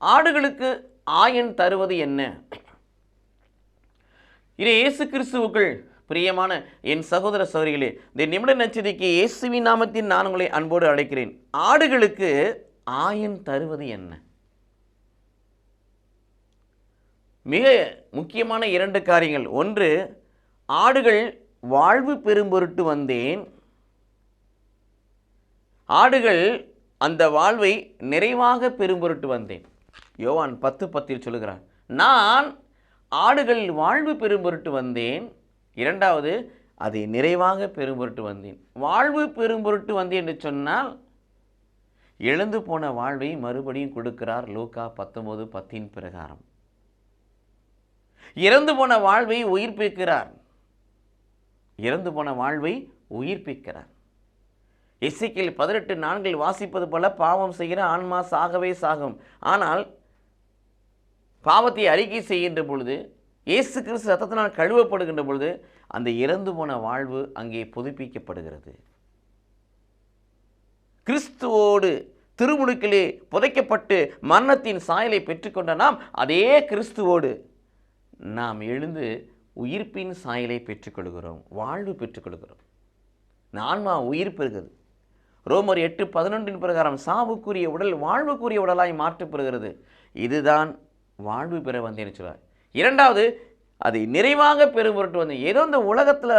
ஆடுகளுக்கு ஆயன் தருவது என்ன? இது இயேசு கிறிஸ்துவுக்குள் பிரியமான என் சகோதர சகோதரிகளே இந்த நிமிட நச்சதிக்கு இயேசுவின் நாமத்தின் நான் உங்களை அன்போடு அழைக்கிறேன். ஆடுகளுக்கு ஆயன் தருவது என்ன? மிக முக்கியமான இரண்டு காரியங்கள். ஒன்று ஆடுகள் வாழ்வு பெறும் பொருட்டு வந்தேன். ஆடுகள் அந்த வாழ்வை நிறைவாக பெறும் பொருட்டு வந்தேன். யோவான் பத்து பத்தில் சொல்லுகிறார் நான் ஆடுகள் வாழ்வு பெறும் பொருட்டு வந்தேன். இரண்டாவது அதை நிறைவாக பெறும் பொருட்டு வந்தேன். வாழ்வு பெறும் பொருட்டு வந்தேன் என்று சொன்னால் எழுந்து போன வாழ்வை மறுபடியும் கொடுக்கிறார் லூக்கா பத்தொம்போது பத்தின் பிரகாரம். இறந்து போன வாழ்வை உயிர்ப்பிக்கிறார். இறந்து போன வாழ்வை உயிர்ப்பிக்கிறார். இசைக்கில் பதினெட்டு நான்கில் வாசிப்பது போல பாவம் செய்கிற ஆன்மா சாகவே சாகும். ஆனால் பாவத்தை அறிக்கை செய்கின்ற பொழுது இயேசு கிறிஸ்து ரத்தத்தினால் கழுவப்படுகின்ற பொழுது அந்த இறந்து போன வாழ்வு அங்கே புதுப்பிக்கப்படுகிறது. கிறிஸ்துவோடு திருமுழுக்கிலே புதைக்கப்பட்டு மரணத்தின் சாயலை பெற்றுக்கொண்ட நாம் அதே கிறிஸ்துவோடு நாம் எழுந்து உயிர்ப்பின் சாயலை பெற்றுக்கொள்கிறோம் வாழ்வு பெற்றுக்கொள்கிறோம். இந்த ஆன்மா உயிர் பெறுகிறது. ரோமர் எட்டு பதினொன்றின் பிரகாரம் சாவுக்குரிய உடல் வாழ்வுக்குரிய உடலாய் மாற்றப்படுகிறது. இதுதான் வாழ்வு பெற வந்தேன்னு சொல்கிறார் இரண்டாவது அதை நிறைவாக பெறும் பொருட்டு வந்தேன் ஏதோ இந்த உலகத்தில்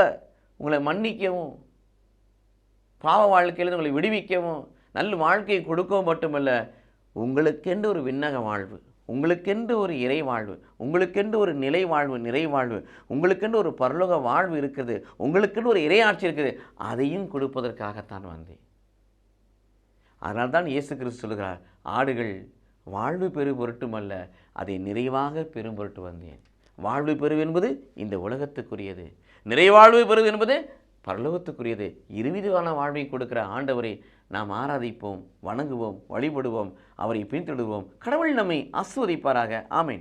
உங்களை மன்னிக்கவும் பாவ வாழ்க்கையிலிருந்து உங்களை விடுவிக்கவும் நல்ல வாழ்க்கையை கொடுக்கவும் மட்டுமல்ல உங்களுக்கென்று ஒரு விண்ணக வாழ்வு உங்களுக்கென்று ஒரு இறை வாழ்வு உங்களுக்கென்று ஒரு நிலை வாழ்வு நிறை வாழ்வு உங்களுக்கென்று ஒரு பரலோக வாழ்வு இருக்குது உங்களுக்கென்று ஒரு இறையாட்சி இருக்குது அதையும் கொடுப்பதற்காகத்தான் வந்தேன். அதனால்தான் இயேசு கிறிஸ்து சொல்கிறார் ஆடுகள் வாழ்வு பெறு பொருட்டுமல்ல அதை நிறைவாக பெறும் பொருட்டு வந்தேன். வாழ்வு பெறுவு என்பது இந்த உலகத்துக்குரியது. நிறைவாழ்வு பெறுவது என்பது பரலோகத்துக்குரியது. இருவிதமான வாழ்வை கொடுக்கிற ஆண்டவரை நாம் ஆராதிப்போம் வணங்குவோம் வழிபடுவோம் அவரை பின்தொடர்வோம். கடவுள் நம்மை ஆஸ்வதிப்பாராக. ஆமேன்.